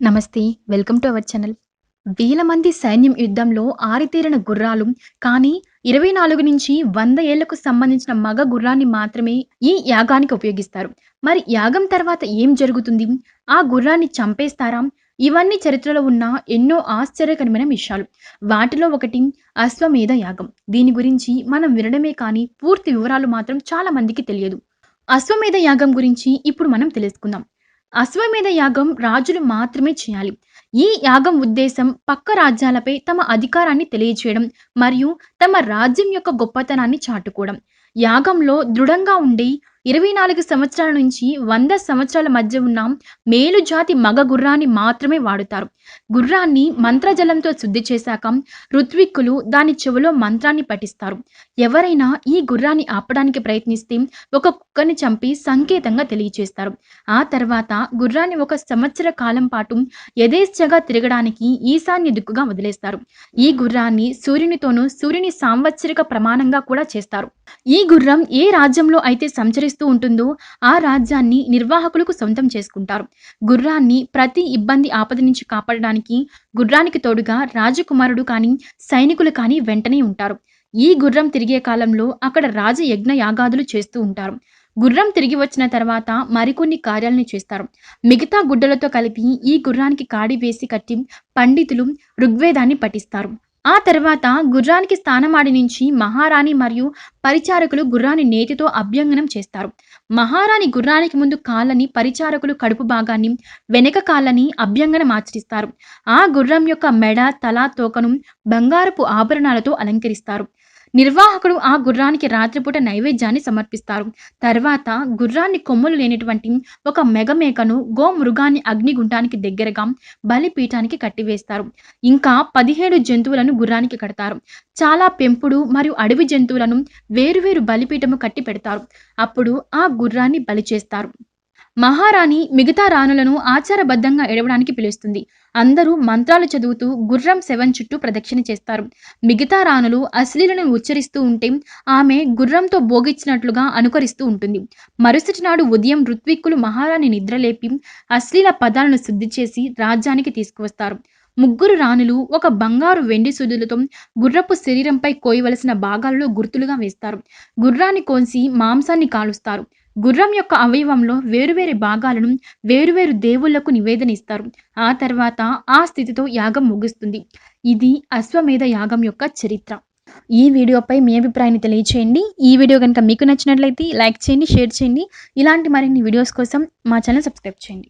నమస్తే welcome to our channel. వేల మంది సైన్యం యుద్ధంలో ఆరితేరిన గుర్రాలు కానీ ఇరవై నాలుగు నుంచి వంద ఏళ్ళకు సంబంధించిన మగ గుర్రాన్ని మాత్రమే ఈ యాగానికి ఉపయోగిస్తారు. మరి యాగం తర్వాత ఏం జరుగుతుంది? ఆ గుర్రాన్ని చంపేస్తారా? ఇవన్నీ చరిత్రలో ఉన్న ఎన్నో ఆశ్చర్యకరమైన విషయాలు. వాటిలో ఒకటి అశ్వమేధ యాగం. దీని గురించి మనం వినడమే కానీ పూర్తి వివరాలు మాత్రం చాలా మందికి తెలియదు. అశ్వమేధ యాగం గురించి ఇప్పుడు మనం తెలుసుకుందాం. అశ్వమేధ యాగం రాజులు మాత్రమే చేయాలి. ఈ యాగం ఉద్దేశం పక్క రాజ్యాలపై తమ అధికారాన్ని తెలియజేయడం మరియు తమ రాజ్యం యొక్క గొప్పతనాన్ని చాటుకోవడం. యాగంలో దృఢంగా ఉండి ఇరవై నాలుగు సంవత్సరాల నుంచి వంద సంవత్సరాల మధ్య ఉన్న మేలు జాతి మగ గుర్రాన్ని మాత్రమే వాడుతారు. గుర్రాన్ని మంత్రజలంతో శుద్ధి చేశాక ఋత్విక్కులు దాని చెవిలో మంత్రాన్ని పఠిస్తారు. ఎవరైనా ఈ గుర్రాన్ని ఆపడానికి ప్రయత్నిస్తే ఒక కుక్కని చంపి సంకేతంగా తెలియచేస్తారు. ఆ తర్వాత గుర్రాన్ని ఒక సంవత్సర కాలం పాటు యథేచ్ఛగా తిరగడానికి ఈశాన్య దిక్కుగా వదిలేస్తారు. ఈ గుర్రాన్ని సూర్యునితోనూ సూర్యుని సాంవత్సరిక ప్రమాణంగా కూడా చేస్తారు. ఈ గుర్రం ఏ రాజ్యంలో అయితే సంచరిస్తూ ఉంటుందో ఆ రాజ్యాన్ని నిర్వాహకులకు సొంతం చేసుకుంటారు. గుర్రాన్ని ప్రతి ఇబ్బంది ఆపద నుంచి కాపాడడానికి గుర్రానికి తోడుగా రాజకుమారుడు కానీ సైనికులు కానీ వెంటనే ఉంటారు. ఈ గుర్రం తిరిగే కాలంలో అక్కడ రాజ యజ్ఞ యాగాదులు చేస్తూ ఉంటారు. గుర్రం తిరిగి వచ్చిన తర్వాత మరికొన్ని కార్యాలను చేస్తారు. మిగతా గుడ్డలతో కలిపి ఈ గుర్రానికి కాడి వేసి కట్టి పండితులు ఋగ్వేదాన్ని పఠిస్తారు. ఆ తర్వాత గుర్రానికి స్థానమాడి నుంచి మహారాణి మరియు పరిచారకులు గుర్రాన్ని నేతితో అభ్యంగనం చేస్తారు. మహారాణి గుర్రానికి ముందు కాళ్ళని పరిచారకులు కడుపు భాగాన్ని వెనక కాళ్ళని అభ్యంగనం ఆచరిస్తారు. ఆ గుర్రం యొక్క మెడ తల తోకను బంగారపు ఆభరణాలతో అలంకరిస్తారు. నిర్వాహకుడు ఆ గుర్రానికి రాత్రిపూట నైవేద్యాన్ని సమర్పిస్తారు. తర్వాత గుర్రాన్ని కొమ్ములు లేనటువంటి ఒక మెగమేకను గోమృగాన్ని అగ్నిగుంటానికి దగ్గరగా బలిపీఠానికి కట్టివేస్తారు. ఇంకా పదిహేడు జంతువులను గుర్రానికి కడతారు. చాలా పెంపుడు మరియు అడవి జంతువులను వేరువేరు బలిపీఠము కట్టి పెడతారు అప్పుడు ఆ గుర్రాన్ని బలి చేస్తారు. మహారాణి మిగతా రాణులను ఆచారబద్ధంగా ఎడవడానికి పిలుస్తుంది. అందరూ మంత్రాలు చదువుతూ గుర్రం సెవెన్ చుట్టూ ప్రదక్షిణ చేస్తారు. మిగతా రాణులు అశ్లీలను ఉచ్చరిస్తూ ఉంటే ఆమె గుర్రంతో భోగిచ్చినట్లుగా అనుకరిస్తూ ఉంటుంది. మరుసటి నాడు ఉదయం ఋత్విక్కులు మహారాణి నిద్రలేపి అశ్లీల పదాలను శుద్ధి చేసి రాజ్యానికి తీసుకువస్తారు. ముగ్గురు రాణులు ఒక బంగారు వెండి సుదులతో గుర్రపు శరీరంపై కోయవలసిన భాగాలలో గుర్తులుగా వేస్తారు. గుర్రాన్ని కోసి మాంసాన్ని కాలుస్తారు. గుర్రం యొక్క అవయవంలో వేరువేరు భాగాలను వేరువేరు దేవుళ్ళకు నివేదన ఇస్తారు. ఆ తర్వాత ఆ స్థితితో యాగం ముగుస్తుంది. ఇది అశ్వమేధ యాగం యొక్క చరిత్ర. ఈ వీడియోపై మీ అభిప్రాయాన్ని తెలియచేయండి. ఈ వీడియో కనుక మీకు నచ్చినట్లయితే లైక్ చేయండి షేర్ చేయండి. ఇలాంటి మరిన్ని వీడియోస్ కోసం మా ఛానల్ సబ్స్క్రైబ్ చేయండి.